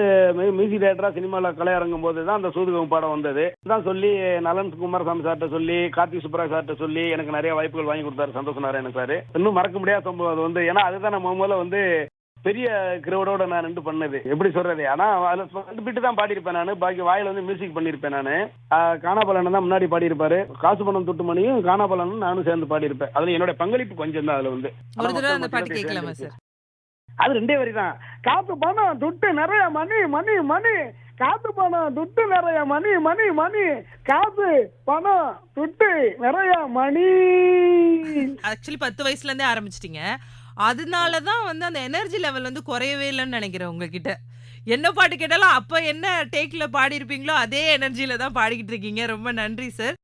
மியூசிக் டேரக்டரா சினிமால கலையரங்கும் போது தான் அந்த சூதுகம் பாடம் வந்தது. தான் சொல்லி நலன் குமாரசாமி சார்ட்ட சொல்லி கார்த்திக் சுப்ராஜ் சார்ட்ட சொல்லி எனக்கு நிறைய வாய்ப்புகள் வாங்கி கொடுத்தாரு சந்தோஷ் நாராயணன் சார். இன்னும் மறக்க முடியாத சம்பவம் அது வந்து ஏன்னா அதுதான் நம்ம முதல்ல வந்து பெரிய கிரௌடோட நான் ரெண்டு பண்ணது. எப்படி சொல்றது? ஆனா அதுல ரெண்டு பிட்டு தான் பாடியிருப்பேன் நான். பாக்கி வாயில வந்து மியூசிக் பண்ணியிருப்பேன் நான். காணாபலன் தான் முன்னாடி பாடியிருப்பாரு. காசு பணம் துட்டு மணியும் காணாபலனும் நானும் சேர்ந்து பாடியிருப்பேன். அதுல என்னோட பங்களிப்பு கொஞ்சம் தான் அதுல வந்து. அது ரெண்டே வரி தான். காத்து பணம் துட்டு நிறைய மணி மணி மணி. காத்து பணம் துட்டு நிறைய மணி மணி மணி. காத்து பணம் துட்டு நிறைய மணி. ஆக்சுவலி பத்து வயசுல இருந்தே ஆரம்பிச்சிட்டீங்க. அதனால தான் வந்து அந்த எனர்ஜி லெவல் வந்து குறையவே இல்லைன்னு நினைக்கிறேன் உங்ககிட்ட. என்ன பாட்டு கேட்டாலும் அப்போ என்ன டேக்கில் பாடி இருப்பீங்களோ அதே எனர்ஜியில் தான் பாடிக்கிட்டு இருக்கீங்க. ரொம்ப நன்றி சார்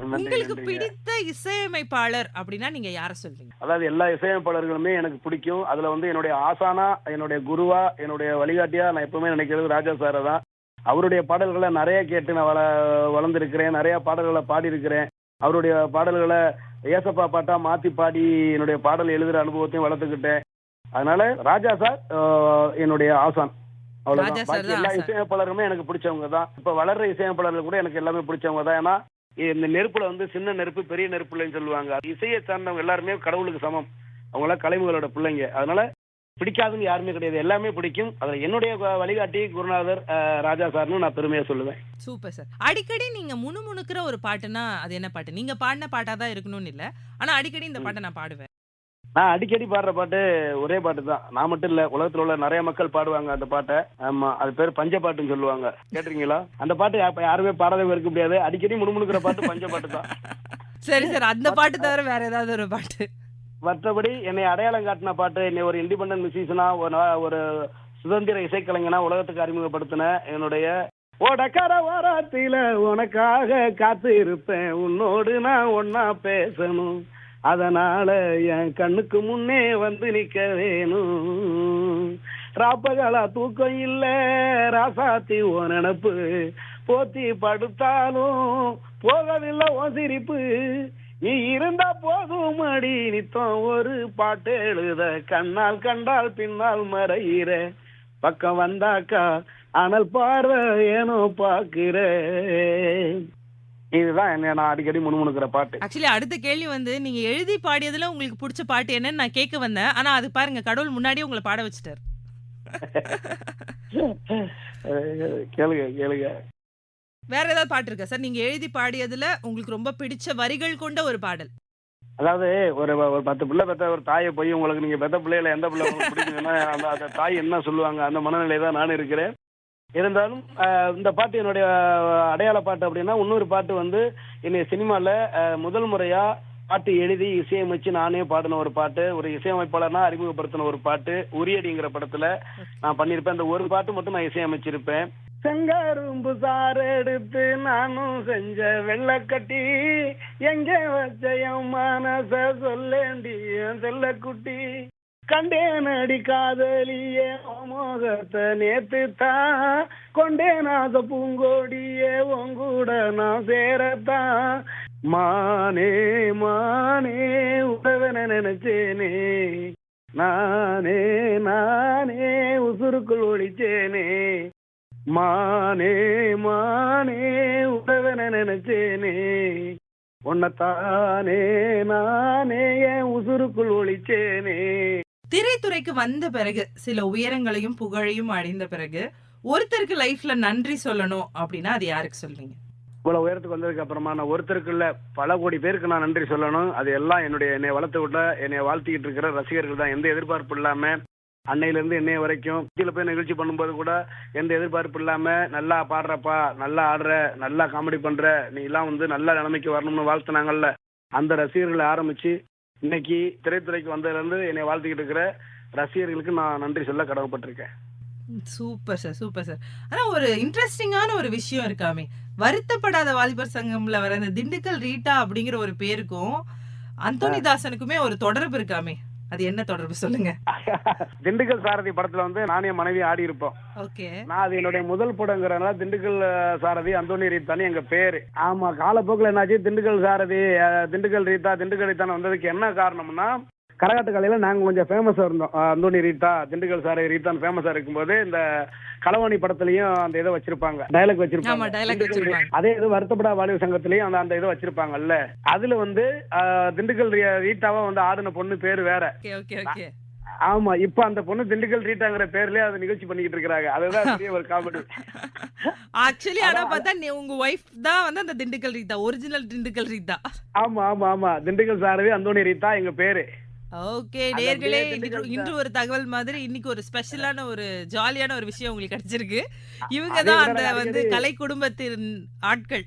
உங்களுக்கு. பிடித்த இசையமைப்பாளர் அப்படின்னா நீங்க யார சொல்றீங்க? அதாவது எல்லா இசையமைப்பாளர்களுமே எனக்கு பிடிக்கும். அதுல வந்து என்னுடைய ஆசானா என்னுடைய குருவா என்னுடைய வழிகாட்டியா நான் எப்பவுமே நினைக்கிறது ராஜா சாரை தான். அவருடைய பாடல்களை நிறைய கேட்டு நான் வள வளர்ந்துருக்கிறேன். நிறைய பாடல்களை பாடியிருக்கிறேன். அவருடைய பாடல்களை ஏசப்பா பாட்டா மாத்தி பாடி என்னுடைய பாடல் எழுதுற அனுபவத்தையும் வளர்த்துக்கிட்டேன். அதனால ராஜா சார் என்னுடைய ஆசான். அவ்வளவுதான். எல்லா. இசையமைப்பாளருமே எனக்கு பிடிச்சவங்க தான். இப்ப வளர்ற இசையமைப்பாளர்கள் கூட எனக்கு எல்லாமே பிடிச்சவங்க தான். ஏன்னா இந்த நெருப்புல வந்து சின்ன நெருப்பு பெரிய நெருப்பு இல்லைன்னு சொல்லுவாங்க. இசையை சார்ந்தவங்க எல்லாருமே கடவுளுக்கு சமம். அவங்களாம் கலைவுகளோட பிள்ளைங்க. அதனால பிடிக்காதுன்னு யாருமே கிடையாது. எல்லாமே பிடிக்கும். அதுல என்னுடைய வழிகாட்டி குருநாதர் ராஜா சார்னு நான் பெருமையா சொல்லுவேன். Super sir. அடிக்கடி நீங்க முணுமுணுக்கிற ஒரு பாட்டுனா அது என்ன பாட்டு? நீங்க பாடின பாட்டா தான் இருக்கணும்னு இல்ல. ஆனா அடிக்கடி இந்த பாட்டை நான் பாடுவேன். நான் அடிக்கடி பாடுற பாட்டு ஒரே பாட்டு தான் நான் மட்டும் இல்ல உலகத்துல உள்ள நிறைய மக்கள் பாடுவாங்க அந்த பாட்டை. ஆமா அது பேர் பஞ்ச பாட்டுன்னு சொல்லுவாங்க. கேட்டிருக்கீங்களா? அந்த பாட்டு யாருமே பாடாத இருக்க முடியாது. அடிக்கடி முணுமுணுக்கிற பாட்டு பஞ்ச பாட்டு தான் சரி சார். அந்த பாட்டு தவிர வேற ஏதாவது ஒரு பாட்டு? மற்றபடி என்னை அடையாளம் காட்டின பாட்டு என்னை ஒரு இண்டிபெண்டன்ட் மியூசிஷனா ஒரு சுதந்திர இசைக்கலைஞனா உலகத்துக்கு அறிமுகப்படுத்தின என்னுடைய ஓடக்கர ஓரத்தில உனக்காக காத்து இருப்பேன் உன்னோடு நான் ஒன்னா பேசணும். அதனால என் கண்ணுக்கு முன்னே வந்து நிக்க வேணும் ராப்பகலா தூக்கம் இல்ல ராசாத்தி ஓ நினப்பு. போத்தி படுத்தாலும் போகவில்லை ஓ சிரிப்பு. நீ இருந்தா போதும் அடி நித்தம் ஒரு பாட்டு எழுத. கண்ணால் கண்டால் பின்னால் மறையிற. பக்கம் வந்தாக்கா அனல் பார்வை ஏனோ பாக்குற இதுதான் என்ன நான் அடிக்கடி முணுமுணுக்கிற பாட்டு. ஆக்சுவலி அடுத்த கேள்வி வந்து நீங்க எழுதி பாடியதுல உங்களுக்கு பிடிச்ச பாட்டு என்னன்னு நான் கேட்க வந்தேன். ஆனா அது பாருங்க கடவுள் முன்னாடியே உங்களை பாட வச்சுட்டாரு. கேளுங்க கேளுங்க. வேற ஏதாவது பாட்டு இருக்கா? சார் நீங்க எழுதி பாடியதுல உங்களுக்கு ரொம்ப பிடிச்ச வரிகள் கொண்ட ஒரு பாடல். அதாவது ஒரு ஒரு பத்து பிள்ளை பெத்த ஒரு தாயை போய் உங்களுக்கு நீங்க பெத்த பிள்ளையில எந்த பிள்ளை பிடிக்குதுன்னா அந்த அந்த தாய் என்ன சொல்லுவாங்க அந்த மனநிலை தான் நான் இருக்கிறேன். இருந்தாலும் இந்த பாட்டு என்னுடைய அடையாள பாட்டு அப்படின்னா இன்னொரு பாட்டு வந்து என்னை சினிமால முதல் முறையா பாட்டு எழுதி இசையமைச்சு நானே பாடின ஒரு பாட்டு ஒரு இசையமைப்பாளர்னா அறிமுகப்படுத்தின ஒரு பாட்டு உரியடிங்கிற படத்துல நான் பண்ணியிருப்பேன். அந்த ஒரு பாட்டு மட்டும் நான் இசையமைச்சிருப்பேன். செங்கரும்பு சார் எடுத்து நானும் செஞ்ச வெள்ளக்கட்டி எங்க வச்ச என் மனச சொல்லேண்டி என் செல்லக்குட்டி. கண்டேன் அடி காதலியே மோகத்தை நேத்து தான். கொண்டேன் ஆசை பூங்கோடியே உங்கூட நான் சேரத்தான். மானே மானே உறவன நினைச்சேனே. நானே நானே உசுருக்குள் ஒழிச்சேனே மானே மானே உறவன நினைச்சேனே. உன்னைத்தானே நானே என் உசுருக்குள் ஒழிச்சேனே திரைத்துறைக்கு வந்த பிறகு சில உயரங்களையும் புகழையும் அடைந்த பிறகு ஒருத்தருக்கு லைஃப்ல நன்றி சொல்லணும் அப்படின்னா அது யாருக்கு சொல்றீங்க? இவ்வளவு உயரத்துக்கு வந்ததுக்கு அப்புறமா நான் ஒருத்தருக்கு இல்ல பல கோடி பேருக்கு நான் நன்றி சொல்லணும். அது எல்லாம் என்னுடைய என்னை வளர்த்து விட்ட என்னை வாழ்த்திக்கிட்டு இருக்கிற ரசிகர்கள் தான். எந்த எதிர்பார்ப்பு இல்லாம அன்னையில இருந்து இன்னைய வரைக்கும் கீழே போய் நிகழ்ச்சி பண்ணும்போது கூட எந்த எதிர்பார்ப்பு இல்லாம நல்லா பாடுறப்பா நல்லா ஆடுற நல்லா காமெடி பண்ற நீ எல்லாம் வந்து நல்ல நிலைமைக்கு வரணும்னு வாழ்த்துனாங்கல்ல. அந்த ரசிகர்களை ஆரம்பிச்சு இன்னைக்கு திரைத்துறைக்கு வந்ததுல இருந்து என்னை வாழ்த்திக்கிட்டு இருக்கிற ரசிகர்களுக்கு நான் நன்றி சொல்ல கடமைப்பட்டிருக்கேன். Super sir super sir. ஆனா ஒரு இன்ட்ரெஸ்டிங்கான ஒரு விஷயம் இருக்காமே வருத்தப்படாத வாலிபர் சங்கம்ல வர அந்த திண்டுக்கல் ரீட்டா அப்படிங்கிற ஒரு பேருக்கும் அந்தோனிதாசனுக்குமே ஒரு தொடர்பு இருக்காமே அது என்ன தொடர்பு சொல்லுங்க. திண்டுக்கல் சாரதி படத்துல வந்து நானே மனைவி ஆடி இருப்போம். ஓகே. நான் அது என்னுடைய முதல் படங்கிறனால திண்டுக்கல் சாரதி அந்தோனி ரீத்தானி எங்க பேரு. ஆமா காலப்போக்கில் என்னாச்சு? திண்டுக்கல் சாரதி திண்டுக்கல் ரீத்தா திண்டுக்கல் ரீத்தான வந்ததுக்கு என்ன காரணம்னா கரகாட்ட கலையில நாங்க கொஞ்சம் ஃபேமஸா இருந்தோம். அந்தோனி ரீத்தா திண்டுக்கல் சாரதி ரீத்தான் ஃபேமஸா இருக்கும்போது இந்த களவாணி படத்துலயும் அந்த இதை வச்சிருப்பாங்க. டயலாக் ஆமா வச்சிருப்பாங்க. அதே இது வருத்தப்படா வாலிப சங்கத்திலயும் அந்த அந்த இதை வச்சிருப்பாங்கல்ல. அதுல வந்து திண்டுக்கல் ரீட்டாவா வந்து ஆடின பொண்ணு பேரு வேற. ஆமா இப்ப அந்த பொண்ணு திண்டுக்கல் ரீட்டாங்கிற பேர்லயே அதை நிகழ்ச்சி பண்ணிக்கிட்டு இருக்காங்க அதுதான் பெரிய ஒரு காமெடி ஆக்சுவலி ஆனா பார்த்தா நீ உங்க ஒய்ஃப் தான் வந்து அந்த திண்டுக்கல் ரீதா ஒரிஜினல் திண்டுக்கல் ரீதா ஆமா ஆமா ஆமா. திண்டுக்கல் சாரதி அந்தோணி ரீத்தா எங்க பேரு. ஓகே நேர்களே இன்று ஒரு தகவல் மாதிரி இன்னைக்கு ஒரு ஸ்பெஷலான ஒரு ஜாலியான ஒரு விஷயம் உங்களுக்கு கிடைச்சிருக்கு. இவங்க தான் அந்த வந்து கலை குடும்பத்தின் ஆட்கள்.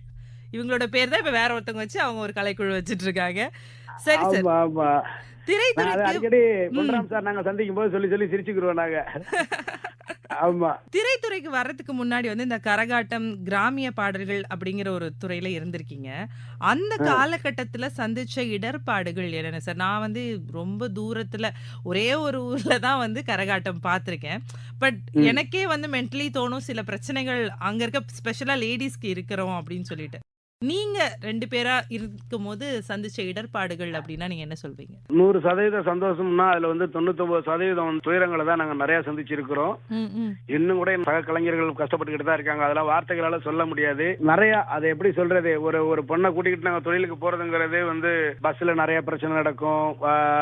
இவங்களோட பேர் தான் இப்ப வேற ஒருத்தவங்க வச்சு அவங்க ஒரு கலைக்குழு வச்சிட்டு இருக்காங்க சரி. சார் திரைத்துறைக்கு அடிக்கடி சார் நாங்க சந்திக்கும் போது சொல்லி சொல்லி சிரிச்சுக்கிறோம் நாங்க. ஆமா. திரைத்துறைக்கு வர்றதுக்கு முன்னாடி வந்து இந்த கரகாட்டம் கிராமிய பாடல்கள் அப்படிங்கிற ஒரு துறையில இருந்திருக்கீங்க. அந்த காலகட்டத்துல சந்திச்ச இடர்பாடுகள் என்னென்ன? சார் நான் வந்து ரொம்ப தூரத்துல ஒரே ஒரு ஊர்ல தான் வந்து கரகாட்டம் பார்த்திருக்கேன். பட். எனக்கே வந்து மென்டலி தோணும் சில பிரச்சனைகள் அங்க இருக்க ஸ்பெஷலா லேடிஸ்க்கு இருக்கிறோம் அப்படின்னு சொல்லிட்டு. நீங்க ரெண்டு பேரா இருக்கும்போது சந்திச்ச இடர்பாடுகள் அப்படின்னா நீங்க என்ன சொல்வீங்க? நூறு சதவீத சந்தோஷம்னா அதுல வந்து தொண்ணூத்தொன்பது சதவீதம் துயரங்களை தான் நாங்க நிறைய சந்திச்சிருக்கிறோம். இன்னும் கூட சக கலைஞர்கள் கஷ்டப்பட்டுக்கிட்டு தான் இருக்காங்க. அதெல்லாம் வார்த்தைகளால சொல்ல முடியாது. நிறைய அதை எப்படி சொல்றது? ஒரு ஒரு பொண்ணை கூட்டிக்கிட்டு நாங்க தொழிலுக்கு போறதுங்கிறது வந்து பஸ்ல நிறைய பிரச்சனை நடக்கும்.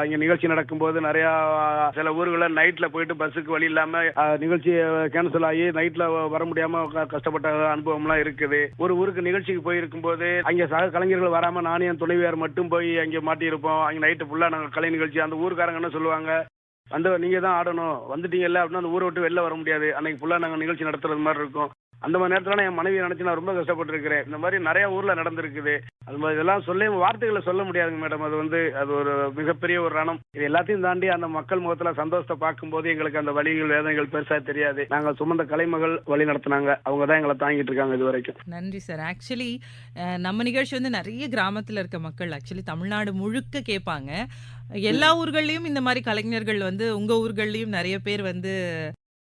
இங்க நிகழ்ச்சி நடக்கும்போது நிறைய ஆஹ், சில ஊர்களில் நைட்ல போயிட்டு பஸ்ஸுக்கு வழி இல்லாம நிகழ்ச்சி கேன்சல் ஆகி நைட்ல வர முடியாம கஷ்டப்பட்ட அனுபவம்லாம் இருக்குது. ஒரு ஊருக்கு நிகழ்ச்சிக்கு போயிருக்கும் போது அங்கே சக கலைஞர்கள் வராம நானும் என் துணைவியார் மட்டும் போய் அங்கே மாட்டியிருப்போம். அங்கே நைட்டு ஃபுல்லா நாங்கள் கலை நிகழ்ச்சி. அந்த ஊருக்காரங்க என்ன சொல்லுவாங்க? வந்து நீங்க தான் ஆடணும். வந்துட்டீங்கல்ல அப்படின்னா அந்த ஊரை விட்டு வெளில வர முடியாது. அன்னைக்கு ஃபுல்லா நாங்கள் நிகழ்ச்சி நடத்துறது மாதிரி இருக்கும். அந்த மாதிரி நேரத்துல என் மனைவி நினைச்சு நான் ரொம்ப கஷ்டப்பட்டுருக்கிறேன். இந்த மாதிரி நிறைய ஊர்ல நடந்திருக்குது. அது மாதிரி இதெல்லாம் சொல்ல வார்த்தைகளை சொல்ல முடியாதுங்க மேடம். அது வந்து அது ஒரு மிகப்பெரிய ஒரு ரணம். இது எல்லாத்தையும் தாண்டி அந்த மக்கள் முகத்துல சந்தோஷத்தை பார்க்கும்போது எங்களுக்கு அந்த வழிகள் வேதனைகள் பெருசா தெரியாது. நாங்க சுமந்த கலைமகள் வழி நடத்துனாங்க. அவங்க தான் எங்களை தாங்கிட்டு இருக்காங்க இது வரைக்கும். நன்றி சார் ஆக்சுவலி நம்ம நிகழ்ச்சி வந்து நிறைய கிராமத்தில் இருக்க மக்கள். ஆக்சுவலி தமிழ்நாடு முழுக்க கேட்பாங்க. எல்லா ஊர்கள்லையும் இந்த மாதிரி கலைஞர்கள் வந்து உங்கள் ஊர்கள்லையும் நிறைய பேர் வந்து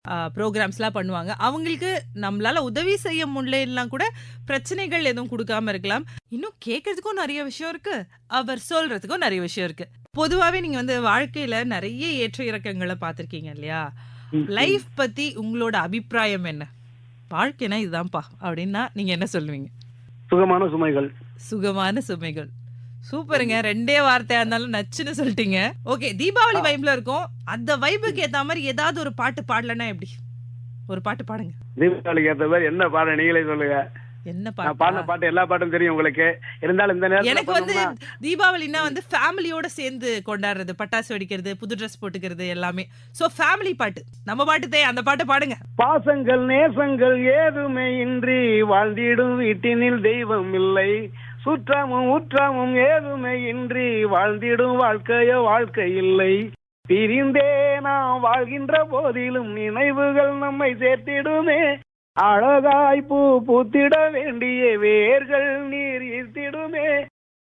ப்ரோக்ராம்ஸ்லாம் பண்ணுவாங்க. அவங்களுக்கு நம்மளால உதவி செய்ய முடியலாம் கூட பிரச்சனைகள் எதுவும் கொடுக்காம இருக்கலாம். இன்னும் கேட்கறதுக்கும் நிறைய விஷயம் இருக்கு. அவர் சொல்றதுக்கும் நிறைய விஷயம் இருக்கு. பொதுவாகவே நீங்க வந்து வாழ்க்கையில நிறைய ஏற்ற இறக்கங்களை பார்த்துருக்கீங்க இல்லையா? லைஃப் பத்தி உங்களோட அபிப்பிராயம் என்ன? வாழ்க்கைனா இதுதான்ப்பா. அப்படின்னா நீங்க என்ன சொல்லுவீங்க? சுகமான சுமைகள். சுகமான சுமைகள். சூப்பருங்க. ரெண்டே வார்த்தையா இருந்தாலும் நச்சுன்னு சொல்லிட்டீங்க. ஓகே தீபாவளி வைப்ல இருக்கும். அந்த வைபுக்கு ஏத்த மாதிரி ஏதாவது ஒரு பாட்டு பாடலன்னா எப்படி? ஒரு பாட்டு பாடுங்க. தீபாவளிக்கு ஏற்ற மாதிரி என்ன பாடம் நீங்களே சொல்லுங்க. என்ன பாடின பாட்டு? பாட்டு எல்லா பாட்டும் தெரியும் உங்களுக்கு. இருந்தாலும் இந்த நேரத்துல எனக்கு வந்து தீபாவளினா வந்து ஃபேமிலியோட சேர்ந்து கொண்டாடுறது பட்டாசு வெடிக்கிறது புது ட்ரெஸ் போட்டுக்கிறது எல்லாமே. சோ ஃபேமிலி பாட்டு. நம்ம பாட்டு தே அந்த பாட்டு பாடுங்க. பாசங்கள் நேசங்கள் ஏதுமே இன்றி வாழ்ந்திடும் வீட்டினில் தெய்வம் இல்லை. சுற்றமும் உற்றமும் ஏதுமே இன்றி வாழ்ந்திடும் வாழ்க்கையோ வாழ்க்கை இல்லை பிரிந்தே நாம் வாழ்கின்ற போதிலும் நினைவுகள் நம்மை சேர்த்திடுமே. அழகாய் பூ பூத்திட வேண்டிய வேர்கள் நீர் ஈர்த்திடுமே.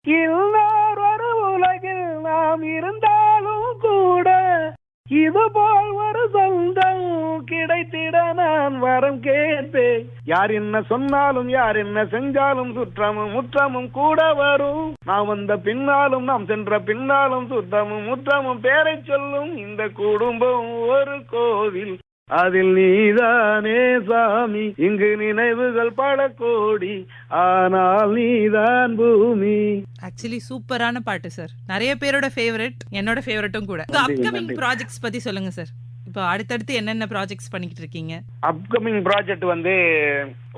இல்லார் ஒரு உலகில் நாம் இருந்தாலும் கூட இது போல் ஒரு சொந்தம் கிடைத்திட நான் வரம் கேட்பேன். யார் என்ன சொன்னாலும் யார் என்ன செஞ்சாலும் சுற்றமும் முற்றமும் கூட வரும். நாம் வந்த பின்னாலும் நாம் சென்ற பின்னாலும் சுற்றமும் முற்றமும் பேரை சொல்லும் இந்த குடும்பம் ஒரு கோவில். அதில் நீதானே சாமி. இங்கு நினைவுகள் பல கோடி. ஆனால் நீதான் பூமி. ஆக்சுவலி சூப்பரான பாட்டு சார் நிறைய பேரோட ஃபேவரட் என்னோட ஃபேவரட்டும் கூட. அப்கமிங். ப்ராஜெக்ட்ஸ் பத்தி சொல்லுங்க சார் இப்போ அடுத்தடுத்து என்னென்ன ப்ராஜெக்ட்ஸ் பண்ணிக்கிட்டு இருக்கீங்க? அப்கமிங் ப்ராஜெக்ட் வந்து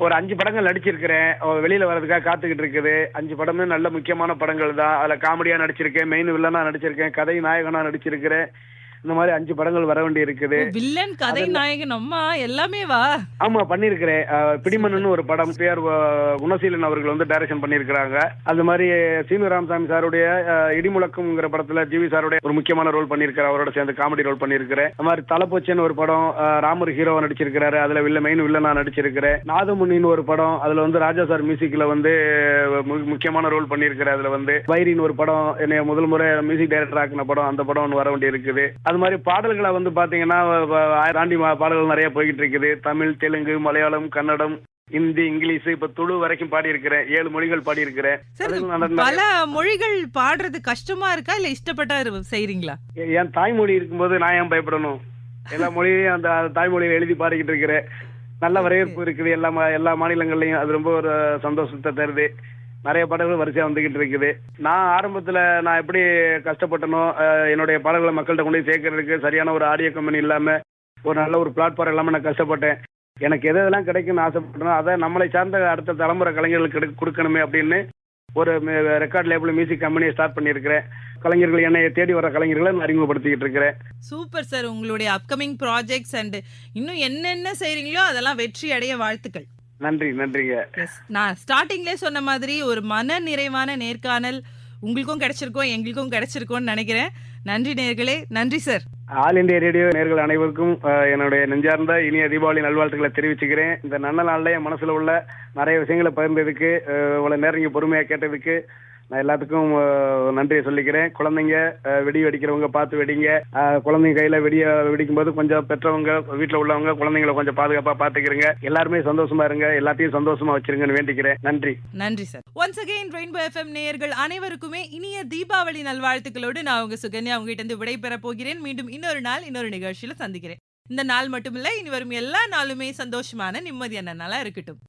ஒரு அஞ்சு படங்கள் நடிச்சிருக்கிறேன். வெளியில வர்றதுக்காக காத்துக்கிட்டு இருக்குது. அஞ்சு படமே நல்ல முக்கியமான படங்கள் தான். அதுல காமெடியா நடிச்சிருக்கேன் மெயின் வில்லனா நடிச்சிருக்கேன் கதை நாயகனா நடிச்சிருக்கிறேன். இந்த மாதிரி அஞ்சு படங்கள் வர வேண்டி இருக்குது. வில்லன் கதை நாயகன் அம்மா எல்லாமே வா. ஆமா பண்ணிருக்கிறேன் பிடிமன்னு ஒரு படம் பேர் குணசீலன் அவர்கள் வந்து டைரக்ஷன் பண்ணியிருக்கிறாங்க. அது மாதிரி சீனு ராமசாமி சாருடைய இடிமுழக்கம்ங்கிற படத்துல ஜிவி சாருடைய ஒரு முக்கியமான ரோல் பண்ணியிருக்கிறார். அவரோட சேர்ந்து காமெடி ரோல் பண்ணியிருக்கிறேன். அது மாதிரி தலப்போச்சேன்னு ஒரு படம் ராமர் ஹீரோவா நடிச்சிருக்கிறாரு. அதுல வில்ல மெயின் வில்லனா நடிச்சிருக்கிறேன். நாதமுனின்னு ஒரு படம் அதுல வந்து ராஜா சார் மியூசிக்ல வந்து முக்கியமான ரோல் பண்ணியிருக்கிறேன் அதுல வந்து வைரின்னு ஒரு படம் என்னைய முதல் முறை மியூசிக் டைரக்டர் ஆக்கின படம் அந்த படம் ஒன்று வர வேண்டி இருக்குது. அது மாதிரி பாடல்களை வந்து பாத்தீங்கன்னா தாண்டி பாடல்கள் நிறைய போய்கிட்டு இருக்குது. தமிழ் தெலுங்கு மலையாளம் கன்னடம் ஹிந்தி இங்கிலீஷ் இப்ப துளு வரைக்கும் பாடி இருக்கிறேன் ஏழு மொழிகள் பாடி இருக்கிறேன் பல மொழிகள் பாடுறது கஷ்டமா இருக்கா? இல்ல இஷ்டப்பட்டா செய்றீங்களா? என் தாய்மொழி இருக்கும்போது நான் ஏன் பயப்படணும்? எல்லா மொழியையும் அந்த தாய்மொழியில எழுதி பாடிக்கிட்டு இருக்கிறேன். நல்ல வரவேற்பு இருக்குது. எல்லா எல்லா மாநிலங்கள்லயும். அது ரொம்ப ஒரு சந்தோஷத்தை தருது. நிறைய பாடல்கள் வரிசையா வந்துகிட்டு இருக்குது. நான் ஆரம்பத்துல நான் எப்படி கஷ்டப்பட்டனோ என்னுடைய பாடல்களை மக்கள்கிட்ட கொண்டு சேர்க்கறதுக்கு சரியான ஒரு ஆடியோ கம்பெனி இல்லாம ஒரு நல்ல ஒரு பிளாட்ஃபார்ம் இல்லாம நான் கஷ்டப்பட்டேன். எனக்கு எது எதெல்லாம் கிடைக்கும்னு ஆசைப்பட்டனோ அதை நம்மளை சார்ந்த அடுத்த தலைமுறை கலைஞர்களுக்கு கொடுக்கணுமே அப்படின்னு ஒரு ரெக்கார்ட் லேபிள் மியூசிக் கம்பெனியை ஸ்டார்ட் பண்ணியிருக்கிறேன். கலைஞர்கள் என்னை தேடி வர கலைஞர்களை நான் அறிமுகப்படுத்திக்கிட்டு இருக்கிறேன். Super sir. உங்களுடைய அப்கமிங் ப்ராஜெக்ட்ஸ் அண்ட் இன்னும் என்னென்ன செய்றீங்களோ அதெல்லாம் வெற்றி அடைய வாழ்த்துக்கள். நன்றி நன்றிங்க. நான் ஸ்டார்டிங்லேயே சொன்ன மாதிரி ஒரு மன நிறைவான நேர்காணல் உங்களுக்கும் கிடைச்சிருக்கோம் எங்களுக்கும் கிடைச்சிருக்கோம்னு நினைக்கிறேன். நன்றி நேர்களே நன்றி சார் ஆல் இந்தியா ரேடியோ நேர்கள் அனைவருக்கும் என்னுடைய நெஞ்சார்ந்த இனிய தீபாவளி நல்வாழ்த்துக்களை தெரிவிச்சுக்கிறேன். இந்த நல்ல நாள்ல என் மனசுல உள்ள நிறைய விஷயங்களை பகிர்ந்ததுக்கு அஹ், இவ்வளவு நேரம் இங்க பொறுமையா கேட்டதுக்கு நான் எல்லாத்துக்கும் நன்றியை சொல்லிக்கிறேன். குழந்தைங்க வெடி வெடிக்கிறவங்க பார்த்து வெடிங்க. குழந்தைங்க கையில வெடிய வெடிக்கும் போது கொஞ்சம் பெற்றவங்க வீட்டுல உள்ளவங்க குழந்தைங்களை கொஞ்சம் பாதுகாப்பா பாத்துக்கிறங்க எல்லாருமே சந்தோஷமா இருங்க. எல்லாத்தையும் சந்தோஷமா வச்சிருங்கன்னு வேண்டிக்கிறேன். நன்றி. நன்றி sir. Once again rainbow FM நேயர்கள் அனைவருக்குமே இனிய தீபாவளி நல்வாழ்த்துக்களோடு நான் உங்க சுகன்யா உங்ககிட்ட இருந்து விடைபெற போகிறேன். மீண்டும் இன்னொரு நாள் இன்னொரு நிகழ்ச்சியில சந்திக்கிறேன். இந்த நாள் மட்டுமில்ல இனி வரும் எல்லா நாளுமே சந்தோஷமான நிம்மதியான நாளா இருக்கட்டும்.